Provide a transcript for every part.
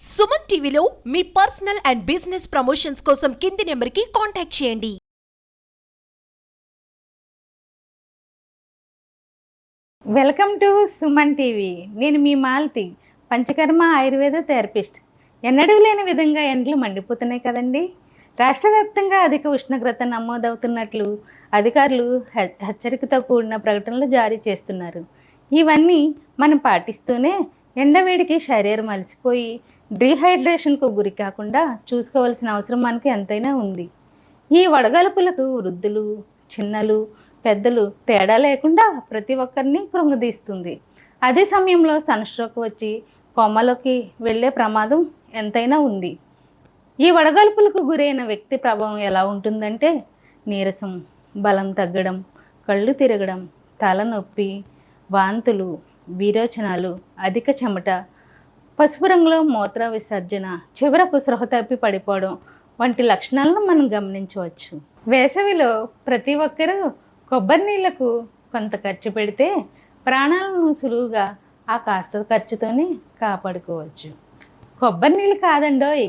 సుమన్ టీవీలో మీ personal and business promotions కోసం కింది నెంబర్కి కాంటాక్ట్ చేయండి. Welcome to Suman TV. నేను మీ మాలతి పంచకర్మ ఆయుర్వేద థెరపిస్ట్. ఎన్నడూ లేని విధంగా ఎండలు మండిపోతున్నాయి కదండి. రాష్ట్ర వ్యాప్తంగా అధిక ఉష్ణోగ్రత నమోదవుతున్నట్లు అధికారులు హెచ్చరికతో కూడిన ప్రకటనలు జారీ చేస్తున్నారు. ఇవన్నీ మనం పాటిస్తూనే ఎండవేడికి శరీరం అలసిపోయి డీహైడ్రేషన్కు గురి కాకుండా చూసుకోవాల్సిన అవసరం మనకి ఎంతైనా ఉంది. ఈ వడగలుపులకు వృద్ధులు చిన్నలు పెద్దలు తేడా లేకుండా ప్రతి ఒక్కరిని కృంగదీస్తుంది. అదే సమయంలో సన్స్ట్రోక్ వచ్చి కొమ్మలోకి వెళ్ళే ప్రమాదం ఎంతైనా ఉంది. ఈ వడగలుపులకు గురైన వ్యక్తి ప్రభావం ఎలా ఉంటుందంటే నీరసం బలం తగ్గడం కళ్ళు తిరగడం తలనొప్పి వాంతులు విరోచనాలు అధిక చెమట పసుపు రంగులో మూత్ర విసర్జన చివరకు సృహ తప్పి పడిపోవడం వంటి లక్షణాలను మనం గమనించవచ్చు. వేసవిలో ప్రతి ఒక్కరూ కొబ్బరి నీళ్ళకు కొంత ఖర్చు పెడితే ప్రాణాలను సులువుగా ఆ కాస్త ఖర్చుతోనే కాపాడుకోవచ్చు. కొబ్బరి నీళ్ళు కాదండోయ్!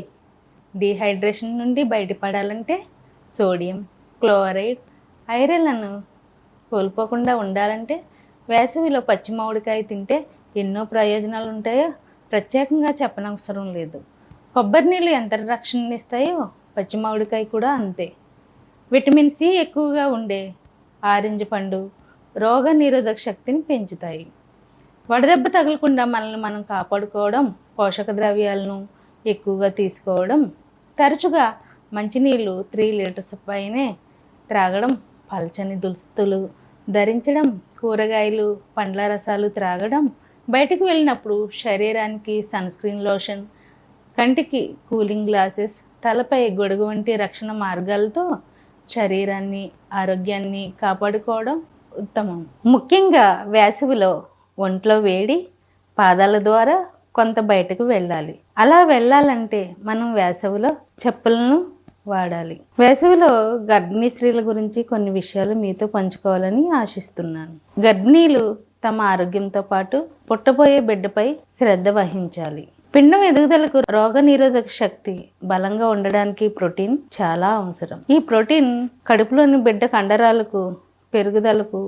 డీహైడ్రేషన్ నుండి బయటపడాలంటే సోడియం క్లోరైడ్ ఐరన్లను కోల్పోకుండా ఉండాలంటే వేసవిలో పచ్చి మామిడికాయ తింటే ఎన్నో ప్రయోజనాలు ఉంటాయో ప్రత్యేకంగా చెప్పనవసరం లేదు. కొబ్బరి నీళ్ళు ఎంత రక్షణ ఇస్తాయో పచ్చి మామిడికాయ కూడా అంతే. విటమిన్ సి ఎక్కువగా ఉండే ఆరెంజ్ పండు రోగ నిరోధక శక్తిని పెంచుతాయి. వడదెబ్బ తగలకుండా మనల్ని మనం కాపాడుకోవడం పోషక ద్రవ్యాలను ఎక్కువగా తీసుకోవడం తరచుగా మంచినీళ్ళు త్రీ లీటర్స్ పైనే త్రాగడం పల్చని దుస్తులు ధరించడం కూరగాయలు పండ్ల రసాలు త్రాగడం బయటకు వెళ్ళినప్పుడు శరీరానికి సన్ స్క్రీన్ లోషన్ కంటికి కూలింగ్ గ్లాసెస్ తలపై గొడుగు వంటి రక్షణ మార్గాలతో శరీరాన్ని ఆరోగ్యాన్ని కాపాడుకోవడం ఉత్తమం. ముఖ్యంగా వేసవిలో ఒంట్లో వేడి పాదాల ద్వారా కొంత బయటకు వెళ్ళాలి. అలా వెళ్ళాలంటే మనం వేసవిలో చెప్పులను వాడాలి. వేసవిలో గర్భిణీ స్త్రీల గురించి కొన్ని విషయాలు మీతో పంచుకోవాలని ఆశిస్తున్నాను. గర్భిణీలు తమ ఆరోగ్యంతో పాటు పుట్టబోయే బిడ్డపై శ్రద్ధ వహించాలి. పిండం ఎదుగుదలకు రోగ నిరోధక శక్తి బలంగా ఉండడానికి ప్రోటీన్ చాలా అవసరం. ఈ ప్రోటీన్ కడుపులోని బిడ్డ కండరాలకు పెరుగుదలకు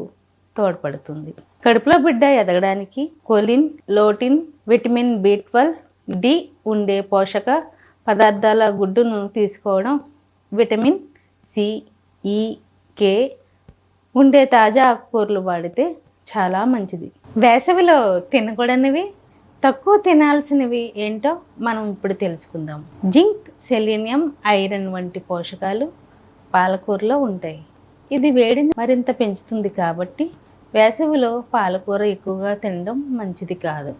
తోడ్పడుతుంది. కడుపులో బిడ్డ ఎదగడానికి choline lutein vitamin B twelve D ఉండే పోషక పదార్థాల గుడ్డును తీసుకోవడం విటమిన్ సి ఈ కే ఉండే తాజా ఆకుకూరలు వాడితే చాలా మంచిది. వేసవిలో తినకూడనివి తక్కువ తినాల్సినవి ఏంటో మనం ఇప్పుడు తెలుసుకుందాం. జింక్ సెలీనియం ఐరన్ వంటి పోషకాలు పాలకూరలో ఉంటాయి. ఇది వేడిని మరింత పెంచుతుంది కాబట్టి వేసవిలో పాలకూర ఎక్కువగా తినడం మంచిది కాదు.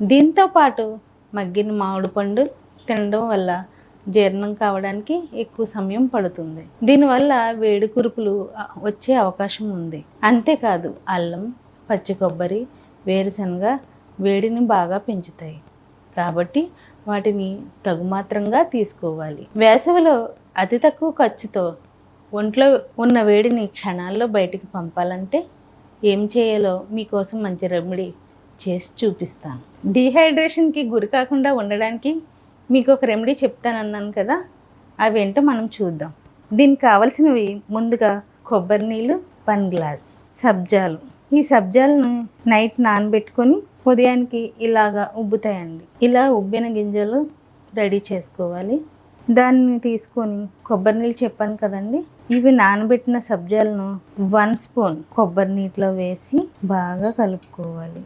దీంతో పాటు మగ్గిన మామిడి పండు తినడం వల్ల జీర్ణం కావడానికి ఎక్కువ సమయం పడుతుంది. దీనివల్ల వేడి కురుపులు వచ్చే అవకాశం ఉంది. అంతేకాదు అల్లం పచ్చి కొబ్బరి వేరుశనగ వేడిని బాగా పెంచుతాయి. కాబట్టి వాటిని తగుమాత్రంగా తీసుకోవాలి. వేసవిలో అతి తక్కువ ఖర్చుతో ఒంట్లో ఉన్న వేడిని క్షణాల్లో బయటికి పంపాలంటే ఏం చేయాలో మీకోసం మంచి రెమెడీ చేసి చూపిస్తాను. డీహైడ్రేషన్కి గురి కాకుండా ఉండడానికి మీకు ఒక రెమెడీ చెప్తానన్నాను కదా అవేంటో మనం చూద్దాం. దీనికి కావలసినవి ముందుగా కొబ్బరి నీళ్ళు వన్ గ్లాస్ సబ్జాలు. ఈ సబ్జాలను నైట్ నానబెట్టుకొని ఉదయానికి ఇలాగా ఉబ్బుతాయండి. ఇలా ఉబ్బిన గింజలు రెడీ చేసుకోవాలి. దాన్ని తీసుకొని కొబ్బరి నీళ్ళు చెప్పాను కదండి ఇవి నానబెట్టిన సబ్జాలను వన్ స్పూన్ కొబ్బరి నీటిలో వేసి బాగా కలుపుకోవాలి.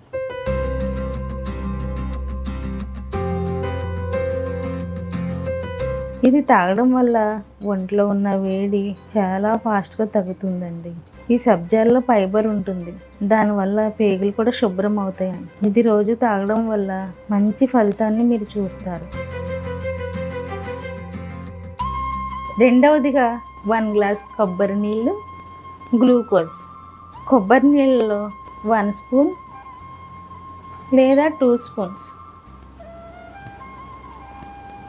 ఇది తాగడం వల్ల ఒంట్లో ఉన్న వేడి చాలా ఫాస్ట్గా తగ్గుతుందండి. ఈ సబ్జాల్లో ఫైబర్ ఉంటుంది. దానివల్ల పేగులు కూడా శుభ్రం అవుతాయండి ఇది రోజు తాగడం వల్ల మంచి ఫలితాన్ని మీరు చూస్తారు. రెండవదిగా వన్ గ్లాస్ కొబ్బరి నీళ్ళు గ్లూకోజ్. కొబ్బరి నీళ్ళలో వన్ స్పూన్ లేదా టూ స్పూన్స్.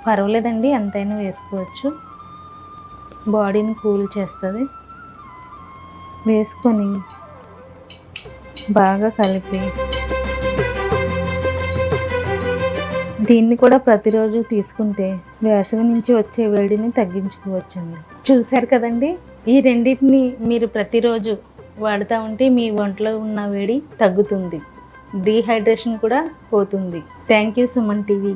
పర్వాలేదండి ఎంతైనా వేసుకోవచ్చు. బాడీని కూల్ చేస్తుంది. వేసుకొని బాగా కలిపి దీన్ని కూడా ప్రతిరోజు తీసుకుంటే వేసవి నుంచి వచ్చే వేడిని తగ్గించుకోవచ్చండి. చూశారు కదండి ఈ రెండింటిని మీరు ప్రతిరోజు వాడుతూ ఉంటే మీ ఒంట్లో ఉన్న వేడి తగ్గుతుంది. డీహైడ్రేషన్ కూడా పోతుంది. Thank you Suman TV.